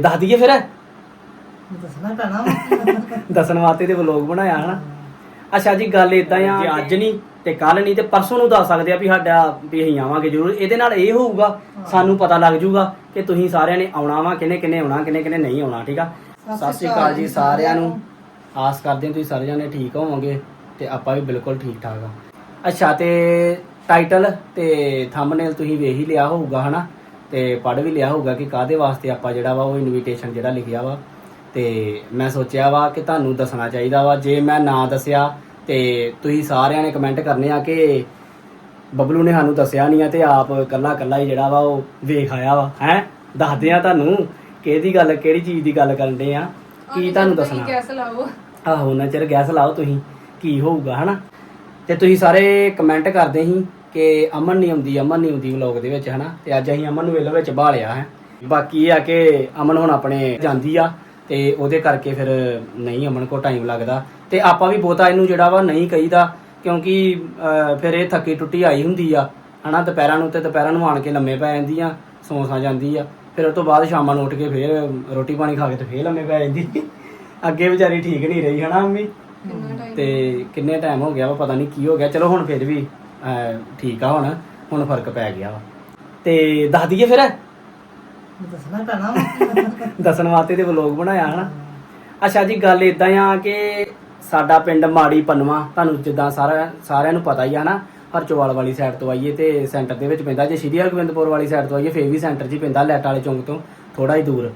ਦੱਸ ਦਈਏ ਫਿਰ। ਦੱਸਣਾ ਪੈਣਾ। ਦੱਸਣ ਵਾਸਤੇ ਤੇ ਵਲੋਗ ਬਣਾਇਆ ਹਨਾ। ਅੱਛਾ ਜੀ ਗੱਲ ਇਦਾਂ ਆ ਕਿ ਅੱਜ ਨਹੀਂ ਤੇ ਕੱਲ ਨਹੀਂ ਤੇ ਪਰਸੋਂ ਨੂੰ ਦੱਸ ਸਕਦੇ ਆ ਵੀ ਸਾਡਾ ਵੀ ਅਸੀਂ ਆਵਾਂਗੇ ਜ਼ਰੂਰ। ਇਹਦੇ ਨਾਲ ਇਹ ਹੋਊਗਾ ਸਾਨੂੰ ਪਤਾ ਲੱਗ ਜਾਊਗਾ ਕਿ ਤੁਸੀਂ ਸਾਰਿਆਂ ਨੇ ਆਉਣਾ ਵਾ ਕਿਨੇ ਕਿਨੇ ਆਉਣਾ ਕਿਨੇ ਕਿਨੇ ਨਹੀਂ ਆਉਣਾ ਠੀਕ ਆ? ਸਤਿ ਸ਼੍ਰੀ ਅਕਾਲ ਜੀ ਸਾਰਿਆਂ ਨੂੰ। ਆਸ ਕਰਦੇ ਹਾਂ ਤੁਸੀਂ ਸਾਰੇ ਜਣੇ ਠੀਕ ਹੋਵੋਗੇ ਤੇ ਆਪਾਂ ਵੀ ਬਿਲਕੁਲ ਠੀਕ ਠਾਕ ਆ। ਅੱਛਾ ਤੇ ਟਾਈਟਲ ਤੇ ਥੰਬਨੇਲ ਤੁਸੀਂ ਵੇਖ ਹੀ ਲਿਆ ਹੋਊਗਾ ਹਨਾ? ਤੇ ਪੜ੍ਹ ਵੀ ਲਿਆ ਹੋਊਗਾ ਕਿ ਕਾਦੇ ਵਾਸਤੇ ਆਪਾਂ ਜਿਹੜਾ ਵਾ ਉਹ ਇਨਵੀਟੇਸ਼ਨ ਜਿਹੜਾ ਲਿਖਿਆ ਵਾ। ਤੇ ਮੈਂ ਸੋਚਿਆ ਵਾ ਕਿ ਤੁਹਾਨੂੰ ਦੱਸਣਾ ਚਾਹੀਦਾ ਵਾ। ਜੇ ਮੈਂ ਨਾ ਦੱਸਿਆ ਤੇ ਤੁਸੀਂ ਸਾਰਿਆਂ ਨੇ ਕਮੈਂਟ ਕਰਨੇ ਆ ਕਿ ਬਬਲੂ ਨੇ ਸਾਨੂੰ ਦੱਸਿਆ ਨਹੀਂ ਆ ਤੇ ਆਪ ਕੱਲਾ ਕੱਲਾ ਹੀ ਜਿਹੜਾ ਵਾ ਉਹ ਵੇਖ ਆਇਆ ਵਾ। ਹੈ? ਦੱਸਦੇ ਆ ਤੁਹਾਨੂੰ ਕਿਹਦੀ ਗੱਲ ਕਿਹੜੀ ਚੀਜ਼ ਦੀ ਗੱਲ ਕਰਨ ਦੇ ਆ। ਕੀ ਤੁਹਾਨੂੰ ਦੱਸਣਾ? ਗੈਸ ਲਾਓ। ਆਹੋ ਉਹਨਾਂ ਚਿਰ ਗੈਸ ਲਾਓ ਤੁਸੀਂ ਕੀ ਹੋਊਗਾ ਹਨਾ? ਤੇ ਤੁਸੀਂ ਸਾਰੇ ਕਮੈਂਟ ਕਰਦੇ ਸੀ। ਕਿ ਅਮਨ ਨਹੀਂ ਆਉਂਦੀ ਅਮਨ ਨਹੀਂ ਆਉਂਦੀ ਵਲੌਗ ਦੇ ਵਿੱਚ ਹਨਾ? ਤੇ ਅੱਜ ਅਸੀਂ ਅਮਨ ਨੂੰ ਵੇਲੇ ਵਿੱਚ ਬਾਲਿਆ ਹੈ। ਬਾਕੀ ਇਹ ਆ ਕਿ ਅਮਨ ਹੁਣ ਆਪਣੇ ਜਾਂਦੀ ਆ ਤੇ ਉਹਦੇ ਕਰਕੇ ਫਿਰ ਨਹੀਂ ਅਮਨ ਕੋ ਟਾਈਮ ਲੱਗਦਾ। ਤੇ ਆਪਾਂ ਵੀ ਬਹੁਤਾ ਇਹਨੂੰ ਜਿਹੜਾ ਵਾ ਨਹੀਂ ਕਹੀਦਾ ਕਿਉਂਕਿ ਫਿਰ ਇਹ ਥੱਕੀ ਟੁੱਟੀ ਆਈ ਹੁੰਦੀ ਆ ਹਨਾ? ਦੁਪਹਿਰਾਂ ਨੂੰ ਤੇ ਦੁਪਹਿਰਾਂ ਨੂੰ ਆਣ ਕੇ ਲੰਮੇ ਪੈ ਜਾਂਦੀ ਆ ਸੌਂ ਸਾ ਜਾਂਦੀ ਆ। ਫਿਰ ਉਸ ਤੋਂ ਬਾਅਦ ਸ਼ਾਮਾਂ ਨੂੰ ਉੱਠ ਕੇ ਫਿਰ ਰੋਟੀ ਪਾਣੀ ਖਾ ਕੇ ਤੇ ਫੇਰ ਲੰਮੇ ਪੈ ਜਾਂਦੀ। ਅੱਗੇ ਵਿਚਾਰੀ ਠੀਕ ਨਹੀਂ ਰਹੀ ਹਨਾ ਟਾਈਮ ਤੇ ਕਿੰਨੇ ਟਾਈਮ ਹੋ ਗਿਆ ਵਾ ਪਤਾ ਨਹੀਂ ਕੀ ਹੋ ਗਿਆ। ਚਲੋ ਹੁਣ ਫਿਰ ਵੀ ਅਹ, ਠੀਕ ਆ ਹੁਣ ਹੁਣ ਫ਼ਰਕ ਪੈ ਗਿਆ ਵਾ। ਤੇ ਦੱਸ ਦਈਏ ਫਿਰ? ਦੱਸਣਾ ਪੈਣਾ ਵਾ। ਦੱਸਣ ਵਾਸਤੇ ਤੇ ਵਲੋਗ ਬਣਾਇਆ ਹਨਾ? ਅੱਛਾ ਜੀ ਗੱਲ ਇਦਾਂ ਆ ਕਿ ਸਾਡਾ ਪਿੰਡ ਮਾੜੀ ਪਨਵਾ ਤੁਹਾਨੂੰ ਜਿੱਦਾਂ ਸਾਰਾ ਸਾਰਿਆਂ ਨੂੰ ਪਤਾ ਹੀ ਆ ਨਾ ਹਰਚੋਵਾਲ ਵਾਲੀ ਸਾਈਡ ਤੋਂ ਆਈਏ ਤੇ ਸੈਂਟਰ ਦੇ ਵਿੱਚ ਪੈਂਦਾ ਜੇ ਸ਼੍ਰੀ ਹਰਗੋਬਿੰਦਪੁਰ ਵਾਲੀ ਸਾਈਡ ਤੋਂ ਆਈਏ ਫੇਰ ਵੀ ਸੈਂਟਰ 'ਚ ਹੀ ਪੈਂਦਾ ਲੈਟ ਵਾਲੇ ਚੌਂਕ ਤੋਂ ਥੋੜਾ ਹੀ ਦੂਰ।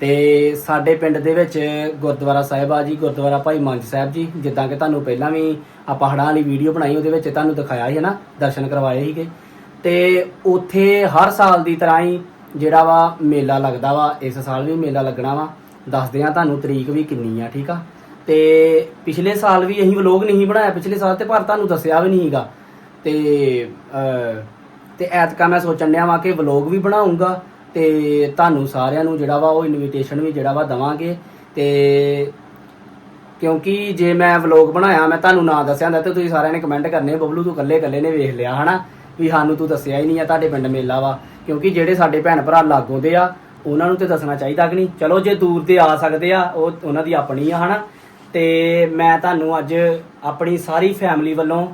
ਤੇ ਸਾਡੇ ਪਿੰਡ ਦੇ ਵਿੱਚ ਗੁਰਦੁਆਰਾ ਸਾਹਿਬ ਆ ਜੀ ਗੁਰਦੁਆਰਾ ਭਾਈ ਮੰਜ ਸਾਹਿਬ ਜੀ। ਜਿੱਦਾਂ ਕਿ ਤੁਹਾਨੂੰ ਪਹਿਲਾਂ ਵੀ ਆਪਾਂ ਹੜਾਂ ਵਾਲੀ ਵੀਡੀਓ ਬਣਾਈ ਉਹਦੇ ਵਿੱਚ ਤੁਹਾਨੂੰ ਦਿਖਾਇਆ ਸੀ ਹੈ ਨਾ ਦਰਸ਼ਨ ਕਰਵਾਏ ਸੀਗੇ। ਤੇ ਉੱਥੇ ਹਰ ਸਾਲ ਦੀ ਤਰ੍ਹਾਂ ਹੀ ਜਿਹੜਾ ਵਾ ਮੇਲਾ ਲੱਗਦਾ ਵਾ ਇਸ ਸਾਲ ਵੀ ਮੇਲਾ ਲੱਗਣਾ ਵਾ। ਦੱਸਦੇ ਆ ਤੁਹਾਨੂੰ ਤਰੀਕ ਵੀ ਕਿੰਨੀ ਆ ਠੀਕ ਆ? ਤੇ ਪਿਛਲੇ ਸਾਲ ਵੀ ਅਸੀਂ ਵਲੋਗ ਨਹੀਂ ਬਣਾਇਆ ਪਿਛਲੇ ਸਾਲ ਤੇ ਪਰ ਤੁਹਾਨੂੰ ਦੱਸਿਆ ਵੀ ਨਹੀਂਗਾ ਤੇ ਅਹ, ਤੇ ਐਤਕਾ ਮੈਂ ਸੋਚਣ ਡਿਆ ਵਾਂ ਕਿ ਵਲੋਗ ਵੀ ਬਣਾਉਂਗਾ ਤੇ ਤੁਹਾਨੂੰ ਸਾਰਿਆਂ ਨੂੰ ਜਿਹੜਾ ਵਾ ਉਹ ਇਨਵੀਟੇਸ਼ਨ ਵੀ ਜਿਹੜਾ ਵਾ ਦਵਾਂਗੇ। ਤੇ ਕਿਉਂਕਿ ਜੇ ਮੈਂ ਵਲੌਗ ਬਣਾਇਆ, ਮੈਂ ਤੁਹਾਨੂੰ ਨਾ ਦੱਸਿਆ ਹੁੰਦਾ ਤੇ ਤੁਸੀਂ ਸਾਰਿਆਂ ਨੇ ਕਮੈਂਟ ਕਰਨੇ, ਬਬਲੂ ਤੂੰ ਇਕੱਲੇ ਇਕੱਲੇ ਨੇ ਵੇਖ ਲਿਆ, ਹਨਾ? ਵੀ ਸਾਨੂੰ ਤੂੰ ਦੱਸਿਆ ਹੀ ਨਹੀਂ ਆ, ਤੁਹਾਡੇ ਪਿੰਡ ਮੇਲਾ ਵਾ। ਕਿਉਂਕਿ ਜਿਹੜੇ ਸਾਡੇ ਭੈਣ ਭਰਾ ਲਾਗੋਂ ਆ, ਉਹਨਾਂ ਨੂੰ ਤੇ ਦੱਸਣਾ ਚਾਹੀਦਾ ਕਿ ਨਹੀਂ। ਚਲੋ, ਜੇ ਦੂਰ ਤੇ ਆ ਸਕਦੇ ਆ, ਉਹ ਉਹਨਾਂ ਦੀ ਆਪਣੀ ਆ, ਹਨਾ? ਤੇ ਮੈਂ ਤੁਹਾਨੂੰ ਅੱਜ ਆਪਣੀ ਸਾਰੀ ਫੈਮਿਲੀ ਵੱਲੋਂ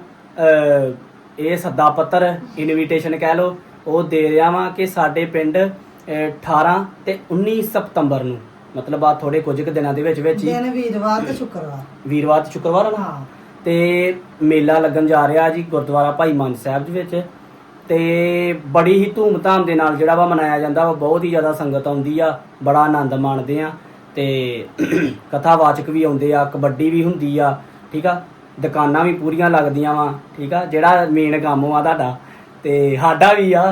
ਇਹ ਸੱਦਾ ਪੱਤਰ ਇਨਵੀਟੇਸ਼ਨ ਕਹਿ ਲਓ ਉਹ ਦੇ ਰਿਹਾ ਵਾਂ ਕਿ ਸਾਡੇ ਪਿੰਡ ਅਹ, 18 ਤੇ 19 ਸਤੰਬਰ ਨੂੰ ਮਤਲਬ ਆ ਥੋੜੇ ਕੁਝ ਕੁ ਦਿਨਾਂ ਦੇ ਵਿੱਚ ਵਿੱਚ ਹੀ ਦਿਨ ਵੀਰਵਾਰ ਤੇ ਸ਼ੁੱਕਰਵਾਰ। ਵੀਰਵਾਰ ਤੇ ਸ਼ੁੱਕਰਵਾਰ ਨੂੰ? ਹਾਂ। ਤੇ ਮੇਲਾ ਲੱਗਣ ਜਾ ਰਿਹਾ ਜੀ ਗੁਰਦੁਆਰਾ ਭਾਈ ਮੰਨ ਸਾਹਿਬ ਦੇ ਵਿੱਚ। ਤੇ ਬੜੀ ਹੀ ਧੂਮ-ਧਾਮ ਦੇ ਨਾਲ ਜਿਹੜਾ ਵਾ ਮਨਾਇਆ ਜਾਂਦਾ ਵਾ ਬਹੁਤ ਹੀ ਜ਼ਿਆਦਾ ਸੰਗਤ ਆਉਂਦੀ ਆ ਬੜਾ ਆਨੰਦ ਮਾਣਦੇ ਆ। ਤੇ ਕਥਾਵਾਚਕ ਵੀ ਆਉਂਦੇ ਆ ਕਬੱਡੀ ਵੀ ਹੁੰਦੀ ਆ ਠੀਕ ਆ? ਦੁਕਾਨਾਂ ਵੀ ਪੂਰੀਆਂ ਲੱਗਦੀਆਂ ਵਾ ਠੀਕ ਆ? ਜਿਹੜਾ ਮੇਨ ਕੰਮ ਆ ਤੁਹਾਡਾ। ਤੇ ਸਾਡਾ ਵੀ ਆ।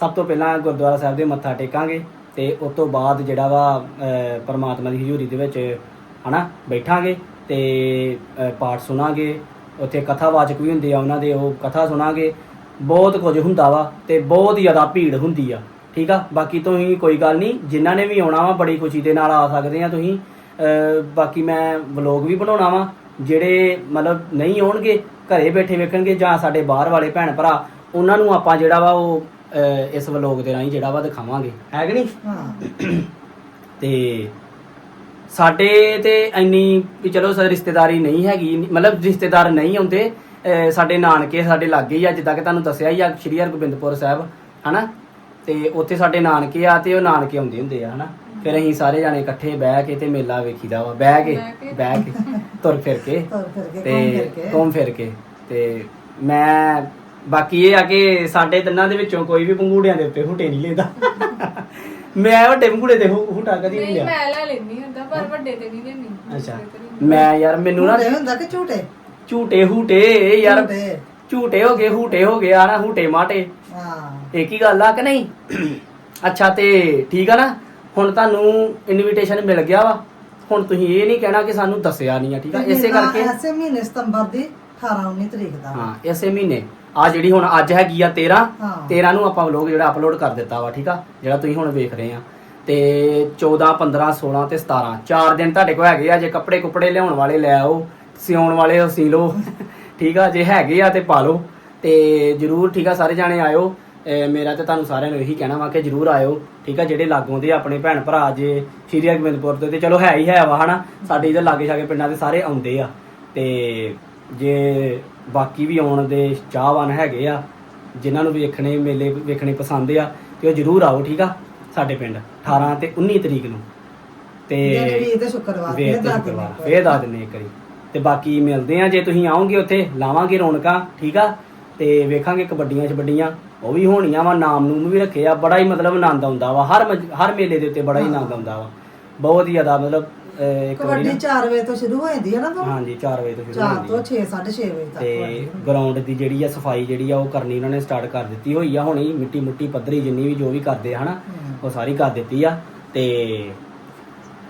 ਸਭ ਤੋਂ ਪਹਿਲਾਂ ਗੁਰਦੁਆਰਾ ਸਾਹਿਬ ਦੇ ਮੱਥਾ ਟੇਕਾਂਗੇ ਤੇ ਉਸ ਤੋਂ ਬਾਅਦ ਜਿਹੜਾ ਵਾ ਪਰਮਾਤਮਾ ਦੀ ਹਜ਼ੂਰੀ ਦੇ ਵਿੱਚ, ਹਨਾ, ਬੈਠਾਂਗੇ ਤੇ ਪਾਠ ਸੁਣਾਂਗੇ। ਉੱਥੇ ਕਥਾਵਾਚਕ ਵੀ ਹੁੰਦੇ ਆ ਉਹਨਾਂ ਦੇ, ਉਹ ਕਥਾ ਸੁਣਾਂਗੇ। ਬਹੁਤ ਕੁਝ ਹੁੰਦਾ ਵਾ ਤੇ ਬਹੁਤ ਜ਼ਿਆਦਾ ਭੀੜ ਹੁੰਦੀ ਆ, ਠੀਕ ਆ? ਬਾਕੀ ਤੁਸੀਂ ਕੋਈ ਗੱਲ ਨਹੀਂ, ਜਿਨ੍ਹਾਂ ਨੇ ਵੀ ਆਉਣਾ ਵਾ, ਬੜੀ ਖੁਸ਼ੀ ਦੇ ਨਾਲ ਆ ਸਕਦੇ ਆ ਤੁਸੀਂ। ਬਾਕੀ ਮੈਂ ਵਲੌਗ ਵੀ ਬਣਾਉਣਾ ਵਾ, ਜਿਹੜੇ ਮਤਲਬ ਨਹੀਂ ਆਉਣਗੇ, ਘਰੇ ਬੈਠੇ ਵੇਖਣਗੇ ਜਾਂ ਸਾਡੇ ਬਾਹਰ ਵਾਲੇ ਭੈਣ ਭਰਾ ਉਹਨਾਂ ਨੂੰ ਆਪਾਂ ਜਿਹੜਾ ਵਾ ਉਹ ਅਹ, ਇਸ ਵਲੌਗ ਦੇ ਰਾਹੀਂ ਜਿਹੜਾ ਵਾ ਦਿਖਾਵਾਂਗੇ। ਹੈ ਕਿ ਨਹੀਂ? ਹਾਂ। ਤੇ ਸਾਡੇ ਤੇ ਇੰਨੀ ਵੀ ਚਲੋ ਸਰ ਰਿਸ਼ਤੇਦਾਰੀ ਨਹੀਂ ਹੈਗੀ ਮਤਲਬ ਰਿਸ਼ਤੇਦਾਰ ਨਹੀਂ ਆਉਂਦੇ ਅਹ ਸਾਡੇ ਨਾਨਕੇ ਸਾਡੇ ਲਾਗੇ ਹੀ ਆ ਜਿੱਦਾਂ ਕਿ ਤੁਹਾਨੂੰ ਦੱਸਿਆ ਹੀ ਆ ਸ਼੍ਰੀ ਹਰਗੋਬਿੰਦਪੁਰ ਸਾਹਿਬ ਹਨਾ? ਤੇ ਉੱਥੇ ਸਾਡੇ ਨਾਨਕੇ ਆ ਤੇ ਉਹ ਨਾਨਕੇ ਆਉਂਦੇ ਹੁੰਦੇ ਆ ਹਨਾ? ਫਿਰ ਅਸੀਂ ਸਾਰੇ ਜਾਣੇ ਇਕੱਠੇ ਬਹਿ ਕੇ ਤੇ ਮੇਲਾ ਵੇਖੀਦਾ ਵਾ ਬਹਿ ਕੇ ਬਹਿ ਕੇ। ਬਹਿ ਕੇ ਤੁਰ ਫਿਰ ਕੇ ਤੁਰ ਫਿਰ ਕੇ ਘੁੰਮ ਤੇ ਫਿਰ ਕੇ। ਘੁੰਮ ਫਿਰ ਕੇ। ਤੇ ਮੈਂ ਬਾਕੀ ਇਹ ਆ ਕਿ ਸਾਡੇ ਤਿੰਨਾਂ ਦੇ ਵਿੱਚੋਂ ਕੋਈ ਵੀ ਪੰਗੂੜਿਆਂ ਦੇ ਉੱਤੇ ਹੁਟੇ ਨਹੀਂ ਲੈਂਦਾ। ਮੈਂ ਵੱਡੇ ਪੰਗੂੜੇ ਤੇ ਹੁ- ਹੁਟਾ ਕਦੀ ਨਹੀਂ ਨਹੀਂ ਲਿਆ। ਮੈਂ ਲੈ ਲੈਂਦੀ ਹੁੰਦਾ ਪਰ ਵੱਡੇ ਤੇ ਨਹੀਂ ਲੈਂਦੀ। ਅੱਛਾ। ਮੈਂ ਯਾਰ ਮੈਨੂੰ ਨਾ ਝੂਟੇ ਹੁੰਦਾ ਕਿ ਝੂਟੇ? ਝੂਟੇ ਹੂਟੇ ਯਾਰ ਝੂਟੇ। ਝੂਟੇ ਹੋ ਗਏ ਹੂਟੇ ਹੋ ਗਏ ਆ ਨਾ ਹੂਟੇ ਮਾਟੇ। ਹਾਂ। ਇੱਕ ਹੀ ਗੱਲ ਆ ਕਿ ਨਹੀਂ? ਅੱਛਾ ਤੇ ਠੀਕ ਆ ਨਾ? ਹੁਣ ਤੁਹਾਨੂੰ ਇਨਵੀਟੇਸ਼ਨ ਮਿਲ ਗਿਆ ਵਾ। ਹੁਣ ਤੁਸੀਂ ਇਹ ਨਹੀਂ ਕਹਿਣਾ ਕਿ ਸਾਨੂੰ ਦੱਸਿਆ ਨਹੀਂ ਆ ਠੀਕ ਆ? ਇਸੇ ਕਰਕੇ ਐਸੇ ਮਹੀਨੇ ਸਤੰਬਰ ਦੀ 18 19 ਤਰੀਕ ਦਾ। ਹਾਂ ਇਸੇ ਮਹੀਨੇ। ਆ ਜਿਹੜੀ ਹੁਣ ਅੱਜ ਹੈਗੀ ਆ 13 ਹਾਂ। 13 ਨੂੰ ਆਪਾਂ ਵਲੋਗ ਜਿਹੜਾ ਅਪਲੋਡ ਕਰ ਦਿੱਤਾ ਵਾ ਠੀਕ ਆ? ਜਿਹੜਾ ਤੁਸੀਂ ਹੁਣ ਵੇਖ ਰਹੇ ਆ। ਤੇ 14 15 16 ਤੇ 17 ਚਾਰ ਦਿਨ ਤੁਹਾਡੇ ਕੋਲ ਹੈਗੇ ਆ ਜੇ ਕੱਪੜੇ ਕੁਪੜੇ ਲਿਆਉਣ ਵਾਲੇ ਲੈ ਆਓ ਸਿਉਣ ਵਾਲੇ ਉਹ ਸੀ ਲਓ ਠੀਕ ਆ? ਜੇ ਹੈਗੇ ਆ ਤੇ ਪਾ ਲਓ। ਤੇ ਜਰੂਰ ਠੀਕ ਆ ਸਾਰੇ ਜਾਣੇ ਆਇਓ। ਮੇਰਾ ਤੇ ਤੁਹਾਨੂੰ ਸਾਰਿਆਂ ਨੂੰ ਇਹੀ ਕਹਿਣਾ ਵਾ ਕਿ ਜਰੂਰ ਆਇਓ ਠੀਕ ਆ? ਜਿਹੜੇ ਲਾਗੋਂ ਦੇ ਆਪਣੇ ਭੈਣ ਭਰਾ ਜੇ ਸ਼੍ਰੀ ਹਰਗੋਬਿੰਦਪੁਰ ਤੋਂ ਤੇ ਚਲੋ ਹੈ ਹੀ ਹੈ ਵਾ ਹਨਾ? ਸਾਡੇ ਇਹਦੇ ਲਾਗੇ ਛਾਗੇ ਪਿੰਡਾਂ ਦੇ ਸਾਰੇ ਆਉਂਦੇ ਆ। ਤੇ ਜੇ ਬਾਕੀ ਵੀ ਆਉਣ ਦੇ ਚਾਹਵਾਨ ਹੈਗੇ ਆ ਜਿਨ੍ਹਾਂ ਨੂੰ ਵੇਖਣੇ ਮੇਲੇ ਵੇਖਣੇ ਪਸੰਦ ਆ ਤੇ ਉਹ ਜਰੂਰ ਆਓ ਠੀਕ ਆ? ਸਾਡੇ ਪਿੰਡ 18 ਤੇ 19 ਤਰੀਕ ਨੂੰ। ਤੇ ਸ਼ੁੱਕਰਵਾਰ ਫਿਰ ਦੱਸ ਦਿੰਦੇ ਫੇਰ ਦੱਸ ਇੱਕ ਵਾਰੀ। ਤੇ ਬਾਕੀ ਮਿਲਦੇ ਆ ਜੇ ਤੁਸੀਂ ਆਓਗੇ ਉੱਥੇ ਲਾਵਾਂਗੇ ਰੌਣਕਾਂ ਠੀਕ ਆ? ਤੇ ਵੇਖਾਂਗੇ ਕਬੱਡੀਆਂ ਛਬੱਡੀਆਂ ਉਹ ਵੀ ਹੋਣੀਆਂ ਵਾ ਨਾਮ ਨੂੰ ਵੀ ਰੱਖੇ ਆ ਬੜਾ ਹੀ ਮਤਲਬ ਆਨੰਦ ਆਉਂਦਾ ਵਾ। ਹਰ ਮਜ- ਹਰ ਮੇਲੇ ਦੇ ਉੱਤੇ ਬੜਾ ਹੀ ਆਨੰਦ ਆਉਂਦਾ ਵਾ। ਬਹੁਤ ਹੀ ਜ਼ਿਆਦਾ ਮਤਲਬ ਅਹ, ਇੱਕ ਵਾਰੀ ਕਬੱਡੀ ਨਾ। 4 ਵਜੇ ਤੋਂ ਸ਼ੁਰੂ ਹੋ ਜਾਂਦੀ ਹੈ ਨਾ ਤੋਂ? ਹਾਂਜੀ 4 ਵਜੇ ਤੋਂ ਸ਼ੁਰੂ 4 ਹੁੰਦੀ ਤੋਂ ਆ 6 6:30 ਵਜੇ ਤੱਕ ਤੇ ਗਰਾਊਂਡ ਦੀ ਜਿਹੜੀ ਆ ਸਫ਼ਾਈ ਜਿਹੜੀ ਆ ਉਹ ਕਰਨੀ ਉਹਨਾਂ ਨੇ ਸਟਾਰਟ ਕਰ ਦਿੱਤੀ ਹੋਈ ਆ। ਹੁਣੀ ਮਿੱਟੀ ਮੁੱਟੀ ਪੱਧਰੀ ਜਿੰਨੀ ਵੀ ਜੋ ਵੀ ਕਰਦੇ ਆ ਹਨਾ ਹਮ। ਉਹ ਸਾਰੀ ਕਰ ਦਿੱਤੀ ਆ। ਤੇ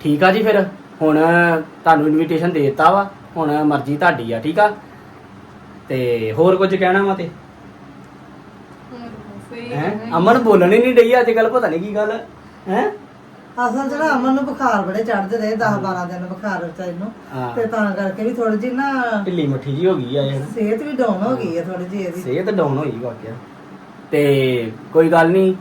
ਠੀਕ ਆ ਜੀ ਫਿਰ। ਹੁਣ ਤੁਹਾਨੂੰ ਇਨਵੀਟੇਸ਼ਨ ਦੇ ਦਿੱਤਾ ਵਾ। ਹੁਣ ਮਰਜ਼ੀ ਤੁਹਾਡੀ ਆ ਠੀਕ ਆ? ਤੇ ਹੋਰ ਕੁਝ ਕਹਿਣਾ ਵਾ ਤੇ? ਹੈ ਹੈ? ਅਮਨ ਬੋਲਣ ਹੀ ਨਹੀਂ ਡਈ ਅੱਜ ਕੱਲ ਪਤਾ ਨਹੀਂ ਕੀ ਗੱਲ। ਹੈ? ਅਸਲ ਨਾ ਅਮਨ ਨੂੰ ਬੁਖਾਰ ਬੜੇ ਚੜਦੇ ਰਹੇ 10 12 ਦਿਨ ਬੁਖਾਰ ਵਿਚਾਰੀ ਨੂੰ ਹਾਂ। ਤੇ ਤਾਂ ਕਰਕੇ ਵੀ ਥੋੜੀ ਜਿਹੀ ਨਾ ਢਿੱਲੀ ਮੱਠੀ ਜੀ ਹੋ ਗਈ ਆ ਇਹ। ਸਿਹਤ ਵੀ ਡਾਊਨ ਹੋ ਗਈ ਹੈ ਥੋੜੀ ਜਿਹੀ ਇਹਦੀ। ਸਿਹਤ ਡਾਊਨ ਹੋਈ ਵਾਕਿਆ। ਤੇ ਕੋਈ ਗੱਲ ਨਹੀਂ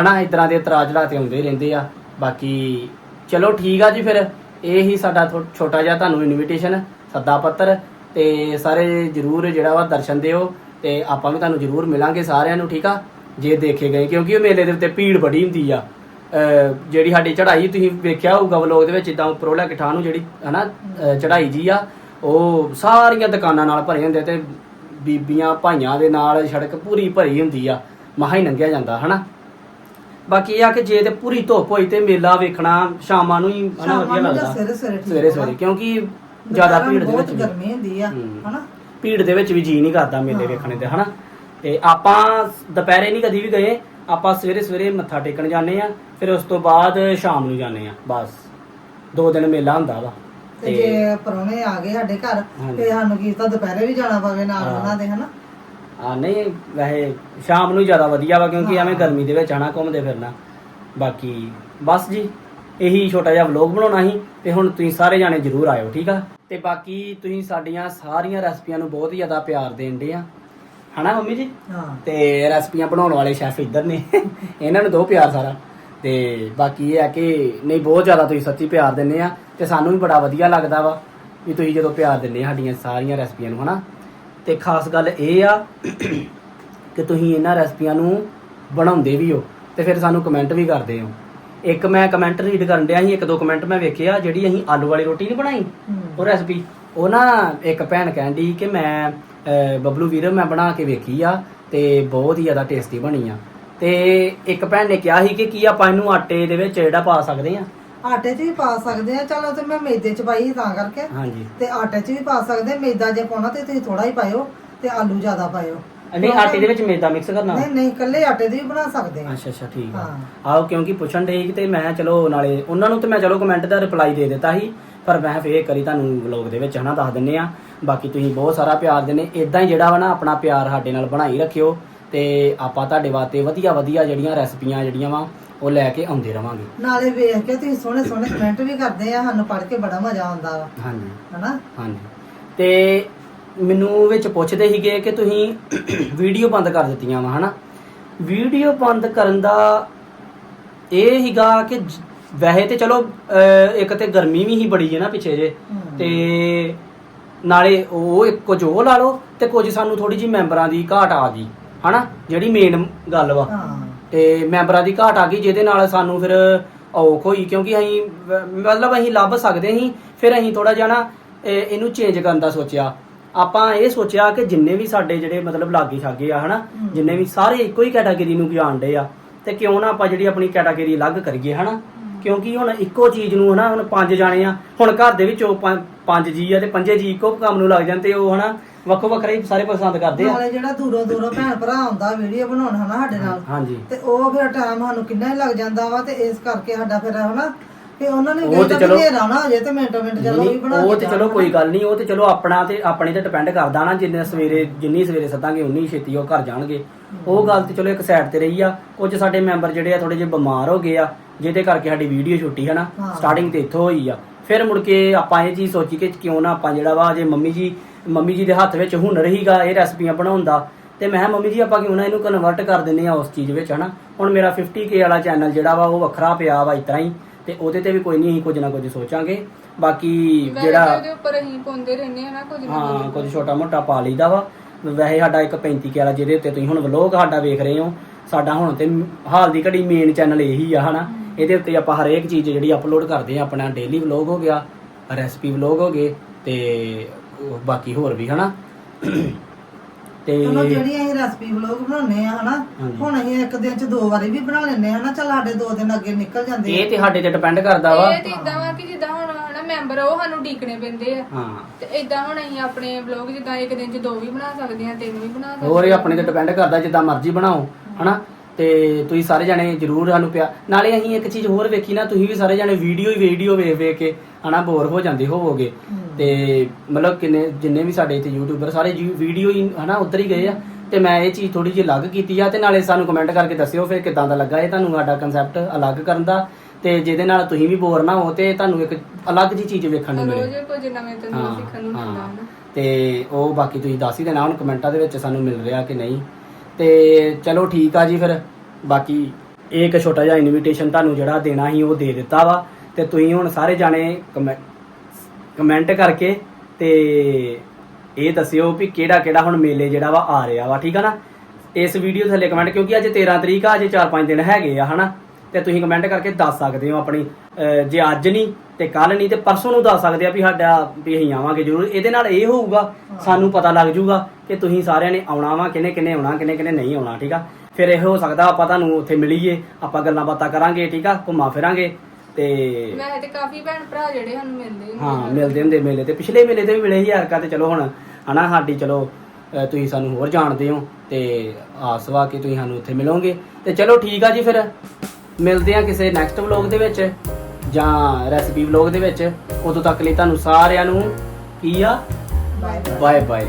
ਹਨਾ ਇਸ ਤਰ੍ਹਾਂ ਦੇ ਉਤਰਾਅ ਚੜਾਅ ਤੇ ਆਉਂਦੇ ਰਹਿੰਦੇ ਆ। ਬਾਕੀ ਚਲੋ ਠੀਕ ਆ ਜੀ ਫਿਰ। ਇਹ ਹੀ ਸਾਡਾ ਥੋ- ਛੋਟਾ ਜਿਹਾ ਤੁਹਾਨੂੰ ਇਨਵੀਟੇਸ਼ਨ ਸੱਦਾ ਪੱਤਰ। ਤੇ ਸਾਰੇ ਜਰੂਰ ਜਿਹੜਾ ਵਾ ਦਰਸ਼ਨ ਦਿਓ। ਤੇ ਆਪਾਂ ਵੀ ਤੁਹਾਨੂੰ ਜਰੂਰ ਮਿਲਾਂਗੇ ਸਾਰਿਆਂ ਨੂੰ ਠੀਕ ਆ? ਜੇ ਦੇਖੇ ਗਏ ਕਿਉਂਕਿ ਉਹ ਮੇਲੇ ਦੇ ਉੱਤੇ ਭੀੜ ਬੜੀ ਹੁੰਦੀ ਆ। ਜਿਹੜੀ ਸਾਡੀ ਚੜ੍ਹਾਈ ਤੁਸੀਂ ਵੇਖਿਆ ਹੋਊਗਾ ਵਲੋਗ ਦੇ ਵਿੱਚ ਇਦਾਂ ਉੱਪਰੋਂ ਲੈ ਕੇ ਠਾਹ ਨੂੰ ਜਿਹੜੀ ਹਨਾ ਚੜ੍ਹਾਈ ਜੀ ਆ ਉਹ ਸਾਰੀਆਂ ਦੁਕਾਨਾਂ ਨਾਲ ਭਰੇ ਹੁੰਦੇ ਤੇ ਬੀਬੀਆਂ ਭਾਈਆਂ ਦੇ ਨਾਲ ਸੜਕ ਪੂਰੀ ਭਰੀ ਹੁੰਦੀ ਆ ਮਹਾ ਹੀ ਲੰਘਿਆ ਜਾਂਦਾ ਹਨਾ? ਬਾਕੀ ਇਹ ਆ ਕਿ ਜੇ ਤੇ ਪੂਰੀ ਧੁੱਪ ਹੋਈ ਤੇ ਮੇਲਾ ਵੇਖਣਾ ਸ਼ਾਮਾਂ ਨੂੰ ਹੀ ਹਨਾ ਵਧੀਆ ਲੱਗਦਾ। ਸਵੇਰੇ ਸਵੇਰੇ ਕਿਉਂਕਿ ਜ਼ਿਆਦਾ ਭੀੜ ਦੇ ਵਿੱਚ ਗਰਮੀ ਹੁੰਦੀ ਆ। ਹਨਾ? ਭੀੜ ਦੇ ਵਿੱਚ ਵੀ ਜੀ ਨਹੀਂ ਕਰਦਾ ਮੇਲੇ। ਵੇਖਣੇ ਤੇ ਹਨਾ? ਤੇ ਆਪਾਂ ਦੁਪਹਿਰੇ ਨਹੀਂ ਕਦੀ ਵੀ ਗਏ ਆਪਾਂ ਸਵੇਰੇ ਸਵੇਰੇ ਮੱਥਾ ਟੇਕਣ ਜਾਂਦੇ ਆ ਫਿਰ ਉਸ ਤੋਂ ਬਾਅਦ ਸ਼ਾਮ ਨੂੰ ਜਾਂਦੇ ਆ ਬਸ ਦੋ ਦਿਨ ਮੇਲਾ ਹੁੰਦਾ ਵਾ ਤੇ ਜੇ ਪਰੋਣੇ ਆ ਗਏ ਸਾਡੇ ਘਰ ਹਾਂਜੀ। ਤੇ ਸਾਨੂੰ ਕੀ ਤਾਂ ਦੁਪਹਿਰੇ ਵੀ ਜਾਣਾ ਪਵੇ ਨਾਲ ਹਾਂ। ਉਹਨਾਂ ਦੇ ਹਨਾ ਆ ਨਹੀਂ ਵੈਸੇ ਸ਼ਾਮ ਨੂੰ ਜ਼ਿਆਦਾ ਵਧੀਆ ਵਾ ਕਿਉਂਕਿ। ਐਵੇਂ ਗਰਮੀ ਦੇ ਵਿੱਚ ਆਣਾ ਘੁੰਮਦੇ ਫਿਰਨਾ ਬਾਕੀ ਬਸ ਜੀ ਇਹੀ ਛੋਟਾ ਜਿਹਾ ਵਲੌਗ ਬਣਾਉਣਾ ਸੀ ਤੇ ਹੁਣ ਤੁਸੀਂ ਸਾਰੇ ਜਾਣੇ ਜਰੂਰ ਆਇਓ ਠੀਕ ਆ ਤੇ ਬਾਕੀ ਤੁਸੀਂ ਸਾਡੀਆਂ ਸਾਰੀਆਂ ਰੈਸਪੀਆਂ ਨੂੰ ਬਹੁਤ ਹੀ ਜ਼ਿਆਦਾ ਪਿਆਰ ਦੇਣਦੇ ਆ ਹਨਾ ਮੰਮੀ ਜੀ? ਹਾਂ। ਤੇ ਰੈਸਪੀਆਂ ਬਣਾਉਣ ਵਾਲੇ ਸ਼ੈਫ ਇੱਧਰ ਨੇ। ਇਹਨਾਂ ਨੂੰ ਦੋ ਪਿਆਰ ਸਾਰਾ। ਤੇ ਬਾਕੀ ਇਹ ਹੈ ਕਿ ਨਹੀਂ ਬਹੁਤ ਜ਼ਿਆਦਾ ਤੁਸੀਂ ਸੱਚੀ ਪਿਆਰ ਦਿੰਦੇ ਆ ਤੇ ਸਾਨੂੰ ਵੀ ਬੜਾ ਵਧੀਆ ਲੱਗਦਾ ਵਾ ਵੀ ਤੁਸੀਂ ਜਦੋਂ ਪਿਆਰ ਦਿੰਦੇ ਆ ਸਾਡੀਆਂ ਸਾਰੀਆਂ ਰੈਸਪੀਆਂ ਨੂੰ ਹਨਾ? ਤੇ ਖਾਸ ਗੱਲ ਇਹ ਆ ਕਿ ਤੁਸੀਂ ਇਹਨਾਂ ਰੈਸਪੀਆਂ ਨੂੰ ਬਣਾਉਂਦੇ ਵੀ ਹੋ ਤੇ ਫਿਰ ਸਾਨੂੰ ਕਮੈਂਟ ਵੀ ਕਰਦੇ ਹੋ। ਇੱਕ ਮੈਂ ਕਮੈਂਟ ਰੀਡ ਕਰਨ ਡਿਆ ਸੀ ਇੱਕ ਦੋ ਕਮੈਂਟ ਮੈਂ ਵੇਖਿਆ ਜਿਹੜੀ ਅਸੀਂ ਆਲੂ ਵਾਲੀ ਰੋਟੀ ਨਹੀਂ ਬਣਾਈ। ਉਹ ਰੈਸਪੀ ਉਹ ਨਾ ਇੱਕ ਭੈਣ ਕਹਿੰਦੀ ਕਿ ਮੈਂ ਅਹ, ਬਬਲੂ ਵੀਰ ਮੈਂ ਬਣਾ ਕੇ ਵੇਖੀ ਆ ਤੇ ਬਹੁਤ ਹੀ ਜ਼ਿਆਦਾ ਟੇਸਟੀ ਬਣੀ ਆ। ਤੇ ਇੱਕ ਭੈਣ ਨੇ ਕਿਹਾ ਸੀ ਕਿ ਕੀ ਆਪਾਂ ਇਹਨੂੰ ਆਟੇ ਦੇ ਵਿੱਚ ਜਿਹੜਾ ਪਾ ਸਕਦੇ ਆ? ਆਟੇ 'ਚ ਵੀ ਪਾ ਸਕਦੇ ਆ। ਚਲੋ ਤੇ ਮੈਂ ਮੈਦੇ 'ਚ ਪਾਈ ਤਾਂ ਕਰਕੇ। ਹਾਂਜੀ। ਤੇ ਆਟੇ 'ਚ ਵੀ ਪਾ ਸਕਦੇ ਮੈਦਾ ਜੇ ਪਾਉਣਾ ਤੇ ਤੁਸੀਂ ਥੋੜਾ ਹੀ ਪਾਇਓ ਤੇ ਆਲੂ ਜ਼ਿਆਦਾ ਪਾਇਓ। ਨਹੀਂ ਆਟੇ ਦੇ ਵਿੱਚ ਮੈਦਾ ਮਿਕਸ ਕਰਨਾ? ਨਹੀਂ ਨਹੀਂ ਇਕੱਲੇ ਆਟੇ ਦੇ ਵੀ ਬਣਾ ਸਕਦੇ ਆ। ਅੱਛਾ ਅੱਛਾ ਠੀਕ ਆ। ਹਾਂ। ਆਓ ਕਿਉਂਕਿ ਪੁੱਛਣ ਦੇ ਤੇ ਮੈਂ ਚਲੋ ਨਾਲੇ ਉਹਨਾਂ ਨੂੰ ਤੇ ਮੈਂ ਚਲੋ ਕਮੈਂਟ ਦਾ ਰਿਪਲਾਈ ਦੇ ਦਿੱਤਾ ਸੀ। ਪਰ ਮੈਂ ਫੇਰ ਕਰੀ ਤੁਹਾਨੂੰ ਵਲੌਗ ਦੇ ਵਿੱਚ ਹਨਾ ਦੱਸ ਦਿੰਨੇ ਆ। ਬਾਕੀ ਤੁਸੀਂ ਬਹੁਤ ਸਾਰਾ ਪਿਆਰ ਦਿੰਦੇ ਇਦਾਂ ਹੀ ਜਿਹੜਾ ਵਾ ਨਾ ਆਪਣਾ ਪਿਆਰ ਸਾਡੇ ਨਾਲ ਬਣਾਈ ਰੱਖਿਓ ਤੇ ਆਪਾਂ ਤੁਹਾਡੇ ਵਾਸਤੇ ਵਧੀਆ ਵਧੀਆ ਜਿਹੜੀਆਂ ਰੈਸਪੀਆਂ ਜਿਹੜੀਆਂ ਵਾ ਉਹ ਲੈ ਕੇ ਆਉਂਦੇ ਰਵਾਂਗੇ। ਨਾਲੇ ਵੇਖ ਕੇ ਤੁਸੀਂ ਸੋਹਣੇ ਸੋਹਣੇ ਕਮੈਂਟ ਵੀ ਕਰਦੇ ਆ ਸਾਨੂੰ ਪੜ੍ਹ ਕੇ ਬੜਾ ਮਜ਼ਾ ਆਉਂਦਾ ਵਾ। ਹਾਂਜੀ। ਹਨਾ? ਹਾਂਜੀ। ਤੇ ਮੈਨੂੰ ਵਿੱਚ ਪੁੱਛਦੇ ਸੀਗੇ ਕਿ ਤੁਸੀਂ ਵੀਡੀਓ ਬੰਦ ਕਰ ਦਿੱਤੀਆਂ ਵਾ ਹਨਾ? ਵੀਡੀਓ ਬੰਦ ਕਰਨ ਦਾ ਇਹ ਹੀਗਾ ਕਿ ਵੈਸੇ ਤੇ ਚਲੋ ਅਹ, ਇੱਕ ਤੇ ਗਰਮੀ ਵੀ ਹੀ ਬੜੀ ਹੈ ਨਾ ਪਿੱਛੇ ਜੇ। ਤੇ ਨਾਲੇ ਉਹ ਇੱਕ ਕੁਝ ਉਹ ਲਾ ਲਓ ਤੇ ਕੁਝ ਸਾਨੂੰ ਥੋੜੀ ਜੀ ਮੈਂਬਰਾਂ ਦੀ ਘਾਟ ਆ ਗਈ ਹਨਾ? ਜਿਹੜੀ ਮੇਨ ਗੱਲ ਵਾ। ਹਾਂ। ਤੇ ਮੈਂਬਰਾਂ ਦੀ ਘਾਟ ਆ ਗਈ ਜਿਹਦੇ ਨਾਲ ਸਾਨੂੰ ਫਿਰ ਔਖ ਹੋਈ ਕਿਉਂਕਿ ਅਸੀਂ ਵ- ਮਤਲਬ ਅਸੀਂ ਲੱਭ ਸਕਦੇ ਸੀ ਫਿਰ ਅਸੀਂ ਥੋੜਾ ਜਿਹਾ ਨਾ ਇਹ- ਇਹਨੂੰ ਚੇਂਜ ਕਰਨ ਦਾ ਸੋਚਿਆ। ਆਪਾਂ ਇਹ ਸੋਚਿਆ ਕਿ ਜਿੰਨੇ ਵੀ ਸਾਡੇ ਜਿਹੜੇ ਮਤਲਬ ਲਾਗੇ ਛਾਗੇ ਆ ਹਨਾ? ਹਮ। ਜਿੰਨੇ ਵੀ ਸਾਰੇ ਇੱਕੋ ਹੀ ਕੈਟਾਗਰੀ ਨੂੰ ਜਾਣਦੇ ਆ ਤੇ ਕਿਉਂ ਨਾ ਆਪਾਂ ਜਿਹੜੀ ਆਪਣੀ ਕੈਟਾਗਰੀ ਅਲੱਗ ਕਰੀਏ ਹਨਾ? ਕਿਉਂਕਿ ਹੁਣ ਇੱਕੋ ਚੀਜ਼ ਨੂੰ ਹਨਾ ਹੁਣ ਪੰਜ ਜਾਣੇ ਆ ਹੁਣ ਘਰ ਦੇ ਵਿੱਚੋਂ ਪੰਜ- ਪੰਜ ਜੀ ਆ ਤੇ ਪੰਜੇ ਜੀ ਇੱਕੋ ਕੰਮ ਨੂੰ ਲੱਗ ਜਾਂਦੇ ਉਹ ਹਨਾ ਵੱਖੋ ਵੱਖਰੇ ਹੀ ਸਾਰੇ ਪਸੰਦ ਕਰਦੇ ਆ। ਨਾਲੇ ਜਿਹੜਾ ਦੂਰੋਂ ਦੂਰੋਂ ਭੈਣ ਭਰਾ ਆਉਂਦਾ ਵੀਡੀਓ ਬਣਾਉਣ ਹਨਾ ਸਾਡੇ ਨਾਲ ਹਾਂਜੀ। ਤੇ ਉਹ ਫਿਰ ਟਾਈਮ ਸਾਨੂੰ ਕਿੰਨਾ ਹੀ ਲੱਗ ਜਾਂਦਾ ਵਾ ਤੇ ਇਸ ਕਰਕੇ ਸਾਡਾ ਫਿਰ ਹਨਾ ਕਿ ਉਹਨਾਂ ਨੇ ਉਹ ਤੇ ਚਲੋ- ਹੋ ਜਾਏ ਤੇ ਮਿੰਟੋ ਮਿੰਟ ਚਲੋ ਵੀ ਬਣਾ ਉਹ ਤੇ ਚਲੋ। ਕੋਈ ਗੱਲ ਨਹੀਂ ਉਹ ਤੇ ਚਲੋ ਆਪਣਾ ਤੇ ਆਪਣੇ ਤੇ ਡਿਪੈਂਡ ਕਰਦਾ ਨਾ ਜਿੰਨੇ ਸਵੇਰੇ ਜਿੰਨੀ ਸਵੇਰੇ ਸੱਦਾਂਗੇ ਉਨੀ ਛੇਤੀ ਉਹ ਘਰ ਜਾਣਗੇ। ਉਹ ਗੱਲ ਤੇ ਚਲੋ ਇੱਕ ਸਾਈਡ ਤੇ ਰਹੀ ਆ। ਕੁਝ ਸਾਡੇ ਮੈਂਬਰ ਜਿਹੜੇ ਆ ਥੋੜੇ ਜਿਹੇ ਬਿਮਾਰ ਹੋ ਗਏ ਆ ਜਿਹਦੇ ਕਰਕੇ ਸਾਡੀ ਵੀਡੀਓ ਛੁੱਟੀ ਹੈ ਨਾ। ਸਟਾਰਟਿੰਗ ਤੇ ਇੱਥੋਂ ਹੋਈ ਆ। ਫਿਰ ਮੁੜ ਕੇ ਆਪਾਂ ਇਹ ਚੀਜ਼ ਸੋਚੀ ਕਿ ਕਿਉਂ ਨਾ ਆਪਾਂ ਜਿਹੜਾ ਵਾ ਜੇ ਮੰਮੀ ਜੀ ਮੰਮੀ ਜੀ ਦੇ ਹੱਥ ਵਿੱਚ ਹੁਨਰ ਹੀਗਾ ਇਹ ਰੈਸਪੀਆਂ ਬਣਾਉਣ ਦਾ ਤੇ ਮੈਂ ਮੰਮੀ ਜੀ ਆਪਾਂ ਕਿਉਂ ਨਾ ਇਹਨੂੰ ਕਨਵਰਟ ਕਰ ਦਿੰਨੇ ਆ ਉਸ ਚੀਜ਼ ਵਿੱਚ ਹਨਾ? ਹੁਣ ਮੇਰਾ 50k ਵਾਲਾ ਚੈਨਲ ਜਿਹੜਾ ਵਾ ਉਹ ਵੱਖਰਾ ਪਿਆ ਵਾ ਇਤਰਾ ਹੀ। ਤੇ ਉਹਦੇ ਤੇ ਵੀ ਕੋਈ ਨਹੀਂ ਅਸੀਂ ਕੁਝ ਨਾ ਕੁਝ ਸੋਚਾਂਗੇ। ਬਾਕੀ ਜਿਹੜਾ ਉਹਦੇ ਉੱਪਰ ਅਸੀਂ ਪਾਉਂਦੇ ਰਹਿੰਦੇ ਆ ਨਾ ਕੁਝ ਨਾ ਹਾਂ ਕੁਝ ਛੋਟਾ ਮੋਟਾ ਪਾ ਲਈਦਾ ਵਾ। ਵੈਸੇ ਸਾਡਾ ਇੱਕ 35 ਵਾਲਾ ਜਿਹਦੇ ਉੱਤੇ ਤੁਸੀਂ ਹੁਣ ਵਲੋਗ ਸਾਡਾ ਵੇਖ ਰਹੇ ਹੋ ਸਾਡਾ ਹੁਣ ਤੇ ਹਾਲ ਦੀ ਘੜੀ ਮੇਨ ਚੈਨਲ ਇਹੀ ਆ ਹਨਾ? ਇਹਦੇ ਉੱਤੇ ਆਪਾਂ ਹਰੇਕ ਚੀਜ਼ ਜਿਹੜੀ ਅਪਲੋਡ ਕਰਦੇ ਆ ਆਪਣਾ ਡੇਲੀ ਵਲੋਗ ਹੋ ਗਿਆ ਰੈਸਪੀ ਵਲੋਗ ਹੋ ਗਏ ਤੇ ਬਾਕੀ ਹੋਰ ਵੀ ਹਨਾ? ਤੇ ਚਲੋ ਜਿਹੜੀ ਅਸੀਂ ਰੈਸਪੀ ਵਲੋਗ ਬਣਾਉਨੇ ਆ ਹਨਾ। ਹੁਣ ਅਸੀਂ ਇੱਕ ਦਿਨ ਚ ਦੋ ਵਾਰੀ ਵੀ ਬਣਾ ਲੈਨੇ ਆ ਨਾ ਚਲ ਸਾਡੇ ਦੋ ਦਿਨ ਅੱਗੇ ਨਿਕਲ ਜਾਂਦੇ ਇਹ ਤੇ ਸਾਡੇ ਤੇ ਡਿਪੈਂਡ ਕਰਦਾ ਵਾ। ਇਹ ਤੇ ਇਦਾਂ ਵਾ ਕਿ ਜਿੱਦਾਂ ਹੁਣ ਹਨਾ ਮੈਂਬਰ ਉਹ ਸਾਨੂੰ ਢੀਕਣੇ ਪੈਂਦੇ ਆ। ਹਾਂ। ਤੇ ਇਦਾਂ ਹੁਣ ਅਸੀਂ ਆਪਣੇ ਵਲੌਗ ਜਿੱਦਾਂ ਇੱਕ ਦਿਨ ਚ ਦੋ ਵੀ ਬਣਾ ਸਕਦੇ ਆ ਤਿੰਨ ਵੀ ਬਣਾ ਸਕਦੇ ਹੋਰ ਇਹ ਆਪਣੇ ਤੇ ਡਿਪੈਂਡ ਕਰਦਾ ਜਿੱਦਾਂ ਮਰਜ਼ੀ ਬਣਾਓ ਹਨਾ? ਤੇ ਤੁਸੀਂ ਸਾਰੇ ਜਾਣੇ ਜਰੂਰ ਸਾਨੂੰ ਪਿਆ ਨਾਲੇ ਅਸੀਂ ਇੱਕ ਚੀਜ਼ ਹੋਰ ਵੇਖੀ ਨਾ ਤੁਸੀਂ ਵੀ ਸਾਰੇ ਜਾਣੇ ਵੀਡੀਓ ਹੀ ਵੀਡੀਓ ਵੇਖ ਵੇਖ ਕੇ ਹਨਾ ਬੋਰ ਹੋ ਜਾਂਦੇ ਹੋਵੋਗੇ। ਤੇ ਮਤਲਬ ਕਿੰਨੇ ਜਿੰਨੇ ਵੀ ਸਾਡੇ ਇੱਥੇ ਯੂਟਿਊਬਰ ਸਾਰੇ ਵੀਡੀਓ ਹੀ ਹਨਾ ਉੱਧਰ ਹੀ ਗਏ ਆ। ਤੇ ਮੈਂ ਇਹ ਚੀਜ਼ ਥੋੜੀ ਜਿਹੀ ਅਲੱਗ ਕੀਤੀ ਆ ਤੇ ਨਾਲੇ ਸਾਨੂੰ ਕਮੈਂਟ ਕਰਕੇ ਦੱਸਿਓ ਫਿਰ ਕਿਦਾਂ ਦਾ ਲੱਗਾ ਇਹ ਤੁਹਾਨੂੰ ਸਾਡਾ ਕਨਸੈਪਟ ਅਲੱਗ ਕਰਨ ਦਾ। ਤੇ ਜਿਹਦੇ ਨਾਲ ਤੁਸੀਂ ਵੀ ਬੋਰ ਨਾ ਹੋ ਤੇ ਤੁਹਾਨੂੰ ਇੱਕ ਅਲੱਗ ਜੀ ਚੀਜ਼ ਵੇਖਣ ਨੂੰ ਮਿਲੇ। ਰੋਜ਼ ਕੁਝ ਨਵੇਂ ਤੋਂ ਨਵਾਂ ਸਿੱਖਣ ਨੂੰ ਮਿਲਦਾ ਹੈ। ਨਾ ਤੇ ਉਹ ਬਾਕੀ ਤੁਸੀਂ ਦੱਸ ਹੀ ਦੇਣਾ ਹੁਣ ਕਮੈਂਟਾਂ ਦੇ ਵਿੱਚ ਸਾਨੂੰ ਮਿਲ ਰਿਹਾ ਕਿ ਨਹੀਂ। ਤੇ ਚਲੋ ਠੀਕ ਆ ਜੀ ਫਿਰ। ਬਾਕੀ ਇਹ ਇੱਕ ਛੋਟਾ ਜਿਹਾ ਇਨਵੀਟੇਸ਼ਨ ਤੁਹਾਨੂੰ ਜਿਹੜਾ ਦੇਣਾ ਸੀ ਉਹ ਦੇ ਦਿੱਤਾ ਵਾ। ਤੇ ਤੁਸੀਂ ਹੁਣ ਸਾਰੇ ਜਾਣੇ ਕਮੈਂਟ ਕਰਕੇ ਤੇ ਇਹ ਦੱਸਿਓ ਵੀ ਕਿਹੜਾ ਕਿਹੜਾ ਹੁਣ ਮੇਲੇ ਜਿਹੜਾ ਵਾ ਆ ਰਿਹਾ ਵਾ ਠੀਕ ਆ ਨਾ? ਇਸ ਵੀਡੀਓ ਥੱਲੇ ਕਮੈਂਟ ਕਿਉਂਕਿ ਅੱਜ 13 ਤਰੀਕ ਆ ਅਜੇ 4-5 ਦਿਨ ਹੈਗੇ ਆ ਹਨਾ? ਤੇ ਤੁਸੀਂ ਕਮੈਂਟ ਕਰਕੇ ਦੱਸ ਸਕਦੇ ਹੋ ਆਪਣੀ ਜੇ ਅੱਜ ਨਹੀਂ ਤੇ ਕੱਲ ਨਹੀਂ ਤੇ ਪਰਸੋਂ ਨੂੰ ਦੱਸ ਸਕਦੇ ਆ ਵੀ ਸਾਡਾ ਵੀ ਅਸੀਂ ਆਵਾਂਗੇ ਜ਼ਰੂਰ। ਇਹਦੇ ਨਾਲ ਇਹ ਹੋਊਗਾ ਸਾਨੂੰ ਪਤਾ ਲੱਗ ਜਾਊਗਾ ਕਿ ਤੁਸੀਂ ਸਾਰਿਆਂ ਨੇ ਆਉਣਾ ਵਾ ਕਿਨੇ ਕਿਨੇ ਆਉਣਾ ਕਿਨੇ ਕਿਨੇ ਨਹੀਂ ਆਉਣਾ ਠੀਕ ਆ? ਫਿਰ ਇਹ ਹੋ ਸਕਦਾ ਆਪਾਂ ਤੁਹਾਨੂੰ ਉੱਥੇ ਮਿਲੀਏ ਆਪਾਂ ਗੱਲਾਂ ਬਾਤਾਂ ਕਰਾਂਗੇ ਠੀਕ ਆ? ਘੁੰਮਾ ਫਿਰਾਂਗੇ। ਤੇ ਵੈਸੇ ਤੇ ਕਾਫੀ ਭੈਣ ਭਰਾ ਜਿਹੜੇ ਸਾਨੂੰ ਮਿਲਦੇ ਹੁੰਦੇ ਹਾਂ ਮਿਲਦੇ ਹੁੰਦੇ ਮੇਲੇ ਤੇ। ਪਿਛਲੇ ਮੇਲੇ ਤੇ ਵੀ ਮਿਲੇ ਸੀ ਯਾਰਕਾ ਤੇ। ਚਲੋ ਹੁਣ ਹਨਾ ਸਾਡੀ ਚਲੋ ਤੁਸੀਂ ਸਾਨੂੰ ਹੋਰ ਜਾਣਦੇ ਹੋ ਤੇ ਆਸ ਵਾ ਕਿ ਤੁਸੀਂ ਸਾਨੂੰ ਉੱਥੇ ਮਿਲੋਗੇ। ਤੇ ਚਲੋ ਠੀਕ ਆ ਜੀ ਫਿਰ। ਮਿਲਦੇ ਆ ਕਿਸੇ ਨੈਕਸਟ ਵਲੌਗ ਦੇ ਵਿੱਚ ਜਾਂ ਰੈਸਪੀ ਵਲੌਗ ਦੇ ਵਿੱਚ। ਉਦੋਂ ਤੱਕ ਲਈ ਤੁਹਾਨੂੰ ਸਾਰਿਆਂ ਨੂੰ ਕੀ ਆ? Bye bye